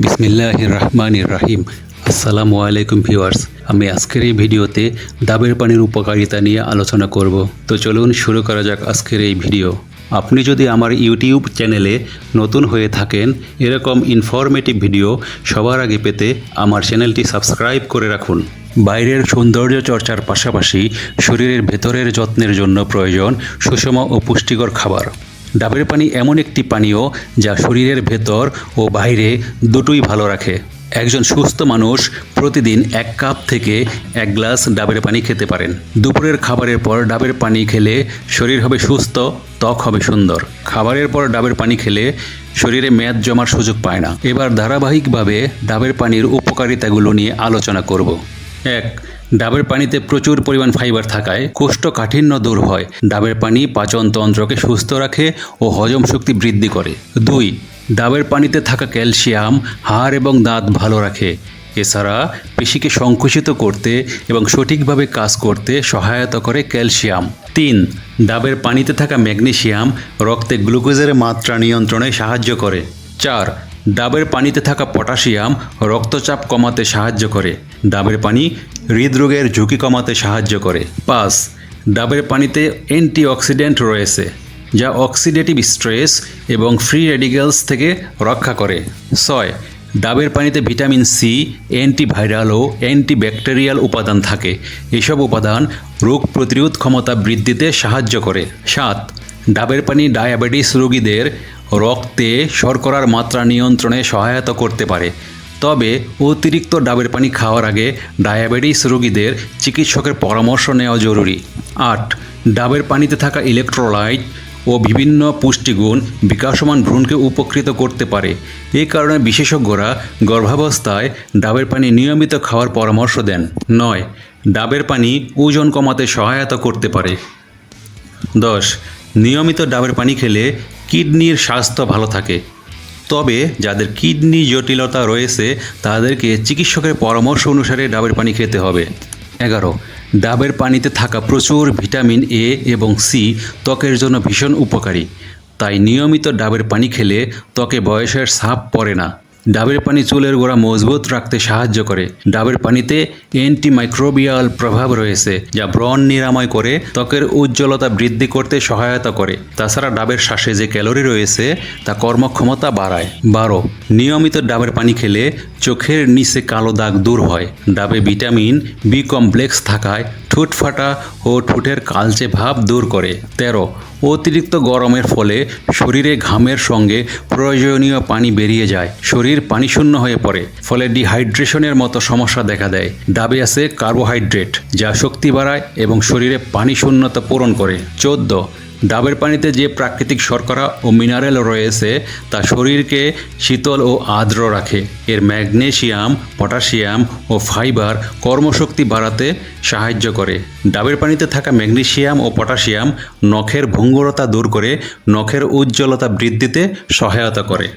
বিসমিল্লাহ রহমান রাহিম আসসালামু আলাইকুম ভিউয়ার্স, আমি আজকের এই ভিডিওতে ডাবের পানির উপকারিতা নিয়ে আলোচনা করব। তো চলুন শুরু করা যাক আজকের এই ভিডিও। আপনি যদি আমার ইউটিউব চ্যানেলে নতুন হয়ে থাকেন, এরকম ইনফরমেটিভ ভিডিও সবার আগে পেতে আমার চ্যানেলটি সাবস্ক্রাইব করে রাখুন। বাইরের সৌন্দর্য চর্চার পাশাপাশি শরীরের ভেতরের যত্নের জন্য প্রয়োজন সুষম ও পুষ্টিকর খাবার। ডাবের পানি এমন একটি পানীয় যা শরীরের ভেতর ও বাইরে দুটোই ভালো রাখে। একজন সুস্থ মানুষ প্রতিদিন এক কাপ থেকে এক গ্লাস ডাবের পানি খেতে পারেন। দুপুরের খাবারের পর ডাবের পানি খেলে শরীর হবে সুস্থ, ত্বক হবে সুন্দর। খাবারের পর ডাবের পানি খেলে শরীরে মেদ জমার সুযোগ পায় না। এবার ধারাবাহিকভাবে ডাবের পানির উপকারিতাগুলো নিয়ে আলোচনা করব। এক ডাবের পানিতে প্রচুর পরিমাণ ফাইবার থাকায় কোষ্ঠকাঠিন্য দূর হয়। ডাবের পানি পাচন তন্ত্রকে সুস্থ রাখে ও হজম শক্তি বৃদ্ধি করে। দুই, ডাবের পানিতে থাকা ক্যালসিয়াম, হাড় এবং দাঁত ভালো রাখে। এছাড়া পেশিকে সংকুচিত করতে এবং সঠিকভাবে কাজ করতে সহায়তা করে ক্যালসিয়াম। তিন, ডাবের পানিতে থাকা ম্যাগনেশিয়াম রক্তে গ্লুকোজের মাত্রা নিয়ন্ত্রণে সাহায্য করে। চার ডাবের পানিতে থাকা পটাশিয়াম রক্তচাপ কমাতে সাহায্য করে। ডাবের পানি হৃদরোগের ঝুঁকি কমাতে সাহায্য করে। পাঁচ, ডাবের পানিতে অ্যান্টিঅক্সিডেন্ট রয়েছে, যা অক্সিডেটিভ স্ট্রেস এবং ফ্রি রেডিক্যালস থেকে রক্ষা করে। ছয়, ডাবের পানিতে ভিটামিন সি, অ্যান্টিভাইরাল ও অ্যান্টিব্যাকটেরিয়াল উপাদান থাকে। এসব উপাদান রোগ প্রতিরোধ ক্ষমতা বৃদ্ধিতে সাহায্য করে। সাত, ডাবের পানি ডায়াবেটিস রোগীদের রক্তে শর্করার মাত্রা নিয়ন্ত্রণে সহায়তা করতে পারে। তবে অতিরিক্ত ডাবের পানি খাওয়ার আগে ডায়াবেটিস রোগীদের চিকিৎসকের পরামর্শ নেওয়া জরুরি। আট, ডাবের পানিতে থাকা ইলেকট্রোলাইট ও বিভিন্ন পুষ্টিগুণ বিকাশমান ভ্রূণকে উপকৃত করতে পারে। এই কারণে বিশেষজ্ঞরা গর্ভাবস্থায় ডাবের পানি নিয়মিত খাওয়ার পরামর্শ দেন। নয়, ডাবের পানি ওজন কমাতে সহায়তা করতে পারে। দশ, নিয়মিত ডাবের পানি খেলে কিডনির স্বাস্থ্য ভালো থাকে। তবে যাদের কিডনি জটিলতা রয়েছে, তাদেরকে চিকিৎসকের পরামর্শ অনুসারে ডাবের পানি খেতে হবে। এগারো, ডাবের পানিতে থাকা প্রচুর ভিটামিন এ এবং সি ত্বকের জন্য ভীষণ উপকারী। তাই নিয়মিত ডাবের পানি খেলে ত্বকে বয়সের ছাপ পড়ে না। ডাবের পানি চুলের গোড়া মজবুত রাখতে সাহায্য করে। ডাবের পানিতে অ্যান্টিমাইক্রোবিয়াল প্রভাব রয়েছে, যা ব্রণ নিরাময় করে, ত্বকের উজ্জ্বলতা বৃদ্ধি করতে সহায়তা করে। তাছাড়া ডাবের শ্বাসে যে ক্যালোরি রয়েছে, তা কর্মক্ষমতা বাড়ায়। বারো, নিয়মিত ডাবের পানি খেলে চোখের নিচে কালো দাগ দূর হয়। ডাবে ভিটামিন বি কমপ্লেক্স থাকায় ঠোঁট ফাটা ও ঠোঁটের কালচে ভাব দূর করে। তেরো, অতিরিক্ত গরমের ফলে শরীরে ঘামের সঙ্গে প্রয়োজনীয় পানি বেরিয়ে যায়। শরীর পানিশূন্য হয়ে পড়ে, ফলে ডিহাইড্রেশনের মতো সমস্যা দেখা দেয়। ডাবে আছে কার্বোহাইড্রেট যা শক্তি বাড়ায় এবং শরীরে পানি শূন্যতা পূরণ করে। চোদ্দ, ডাবের পানিতে যে প্রাকৃতিক শর্করা ও মিনারেল রয়েছে, তা শরীরকে শীতল ও আর্দ্র রাখে। এর ম্যাগনেশিয়াম, পটাশিয়াম ও ফাইবার কর্মশক্তি বাড়াতে সাহায্য করে। ডাবের পানিতে থাকা ম্যাগনেশিয়াম ও পটাশিয়াম নখের ভঙ্গুরতা দূর করে, নখের উজ্জ্বলতা বৃদ্ধিতে সহায়তা করে।